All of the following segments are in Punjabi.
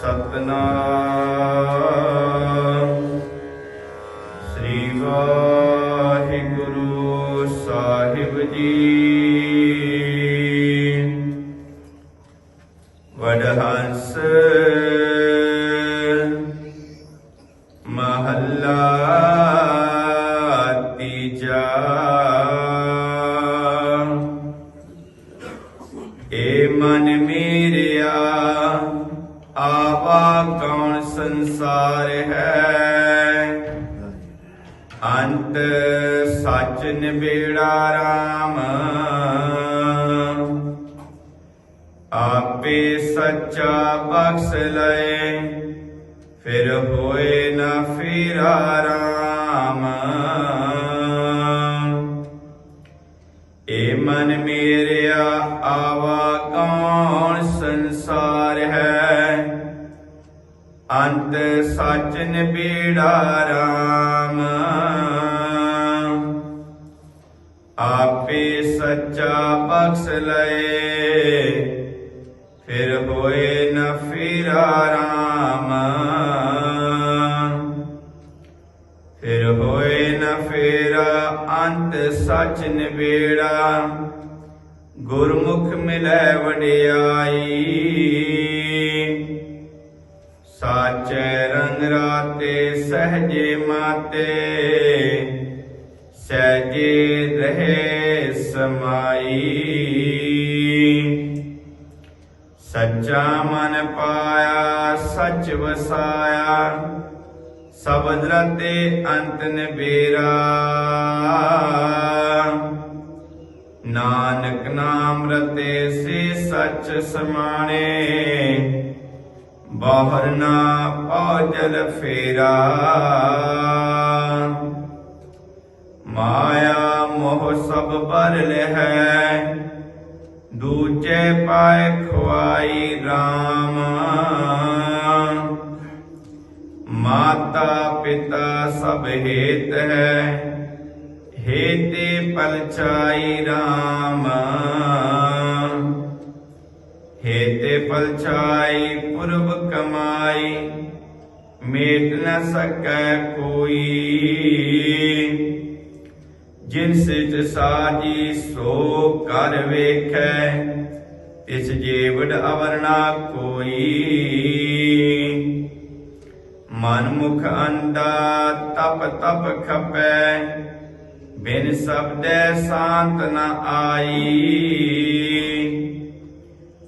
ਸਤਨਾਮ। ਸ੍ਰੀ ਵਾਹਿਗੁਰੂ ਸਾਹਿਬ ਜੀ। ਵਡਹੰਸ ਮਹੱਲਾ ਤੀਜਾ। ਏ ਮਨ ਮੇਰਿਆ ਆਵਾ ਕੌਣ ਸੰਸਾਰ ਹੈ? ਅੰਤ ਸੱਚ ਨਿਬੇੜਾ ਰਾਮ। ਆਪੇ ਸੱਚਾ ਬਖਸ਼ ਲਏ, ਫਿਰ ਹੋਏ ਨਾ ਫੇਰਾ ਸੰਸਾਰ ਹੈ। ਅੰਤ ਸੱਚ ਨਿਬੇੜਾ ਰਾਮ। ਆਪੇ ਸੱਚਾ ਬਖਸ਼ ਲਏ, ਫਿਰ ਹੋਏ ਨ ਫੇਰਾ ਰਾਮ। ਫਿਰ ਹੋਏ ਨ ਫੇਰਾ ਅੰਤ ਸੱਚ ਨਿਬੇੜਾ, ਗੁਰਮੁਖ ਮਿਲੈ ਵਡਿਆਈ। ਸਾਚੈ ਰੰਗ ਰਾਤੇ ਸਹਜੇ ਮਾਤੇ, ਸਹਜੇ ਰਹੇ ਸਮਾਈ। ਸੱਚਾ ਮਨ ਪਾਇਆ, ਸੱਚ ਵਸਾਇਆ, ਸਬਦ ਰਤੇ ਅੰਤ ਨਿਬੇਰਾ ਨਾਨਕ ਨਾਮ ਰਤੇ ਸੇ ਸੱਚ ਸਮਾਣੇ ਬਾਹਰ ਨਾ ਪਾਉ ਫੇਰਾ। ਮਾਇਆ ਮੋਹ ਸਭ ਪਰ ਲਹਿ ਦੂਜੇ ਪਾਏ ਖੁਆਈ RAM ਮਾਤਾ ਪਿਤਾ ਸਭ ਹੇਤ ਹੈ। ਹੇਤੇ ਪਲਚਾਈ RAM ਹੇਤੇ ਪਲਚਾਈ ਪੁਰਬ ਕਮਾਈ, ਮੇਟ ਨ ਸਕੈ ਕੋਈ। ਜਿਨ ਸਿਤ ਸਾਜੀ, ਸੋ ਕਰ ਵੇਖੈ, ਤਿਸ ਜੀਵੜ ਅਵਰਣਾ ਕੋਈ। ਮਨ ਮੁਖ ਅੰਦਾ ਤਪ ਤਪ ਖਪੈ, ਬਿਨ ਸਬਦੈ ਸ਼ਾਂਤ ਨ ਆਈ।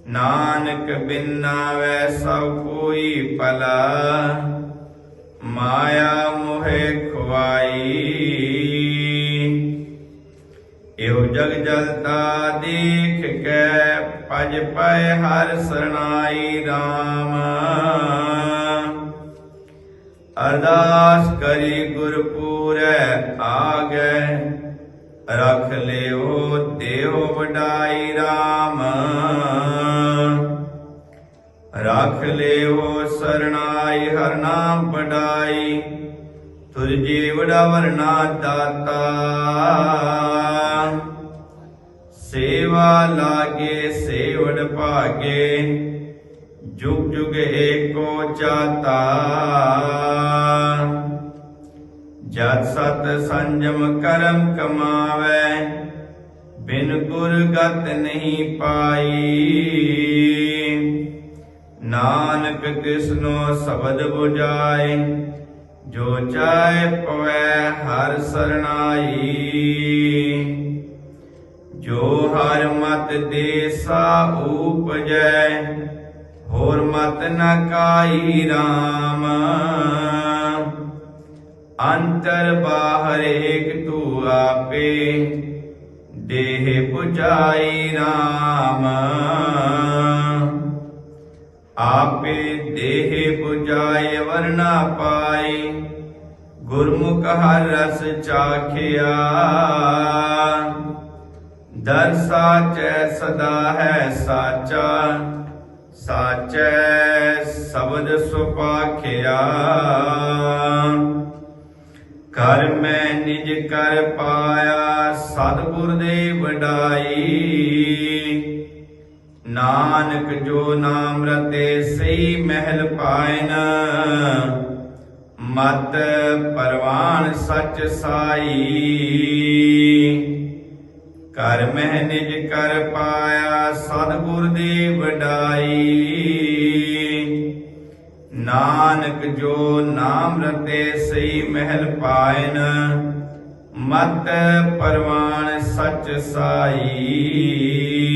ਨਾਨਕ ਬਿਨਾ ਵੈ ਸਭ ਕੋਈ ਭਲਾ। ਮਾਇਆ ਮੋਹਿ ਖਵਾਈ ਇਹੋ ਜਗ ਜਲਤਾ ਦੇਖ ਕੇ ਪਜ ਪਏ ਹਰ ਸਰਣਾਈ RAM ਅਰਦਾਸ ਕਰੀ ਗੁਰ ਪੂਰੈ ਆਗੈ। ਰਖ ਲਿਓ ਦੇਵ ਵਡਾਈ RAM ਰਖ ਲਿਓ ਸਰਣਾਈ, ਹਰ ਨਾਮ ਪੜਾਈ ਤੁਰ ਜੀਵੜਾ ਵਰਨਾ ਦਾਤਾ। ਸੇਵਾ ਲਾਗੇ, ਸੇਵੜ ਭਾਗੇ, ਜੁਗ ਜੁਗ ਏਕੋ ਚਾਤਾ। ਜਤ ਸਤ ਸੰਜਮ ਕਰਮ ਕਮਾਵੇ, ਬਿਨ ਗੁਰ ਗਤ ਨਹੀਂ ਪਾਈ। ਨਾਨਕ ਤਿਸਨੋ ਸ਼ਬਦ 부ਜਾਏ ਜੋ ਚਾਹੇ ਪਵੈ ਹਰ ਸਰਣਾਈ। ਜੋ ਹਰ ਮਤ ਦੇ ਸਾ ਉਪਜੈ, ਹੋਰ ਮਤ ਨ ਕਾਈ RAM ਅੰਤਰ ਬਾਹਰ ਏਕ ਤੂ ਆਪੇ, ਦੇਹ 부ਜਾਈ RAM 부ਜਾਏ ਵਰਨਾ ਪਾਈ ਗੁਰਮੁਖ ਹਰ ਰਸ ਚਾਖਿਆ। ਦਰ ਸਾਚੈ ਸਦਾ ਹੈ ਸਾਚਾ। ਸਾਚੈ ਸ਼ਬਦ ਸੁਪਾਖਿਆ। ਕਰ ਮੈਂ ਨਿਜ ਕਰ ਪਾਇਆ, ਸਤਿਗੁਰ ਦੇ ਵਡਾਈ। ਨਾਨਕ ਜੋ ਨਾਮ ਰਤੇ ਸਹੀ ਮਹਿਲ ਪਾਇਨ, ਮਤ ਪਰਵਾਨ ਸਚ ਸਾਈ। ਕਰ ਮਹਿ ਨਿਜ ਕਰ ਪਾਇਆ, ਸਤਿਗੁਰ ਦੀ ਵਡਾਈ। ਨਾਨਕ ਜੋ ਨਾਮ ਰਤੇ ਸਹੀ ਮਹਿਲ ਪਾਇਨ, ਮਤ ਪਰਵਾਨ ਸੱਚ ਸਾਈ।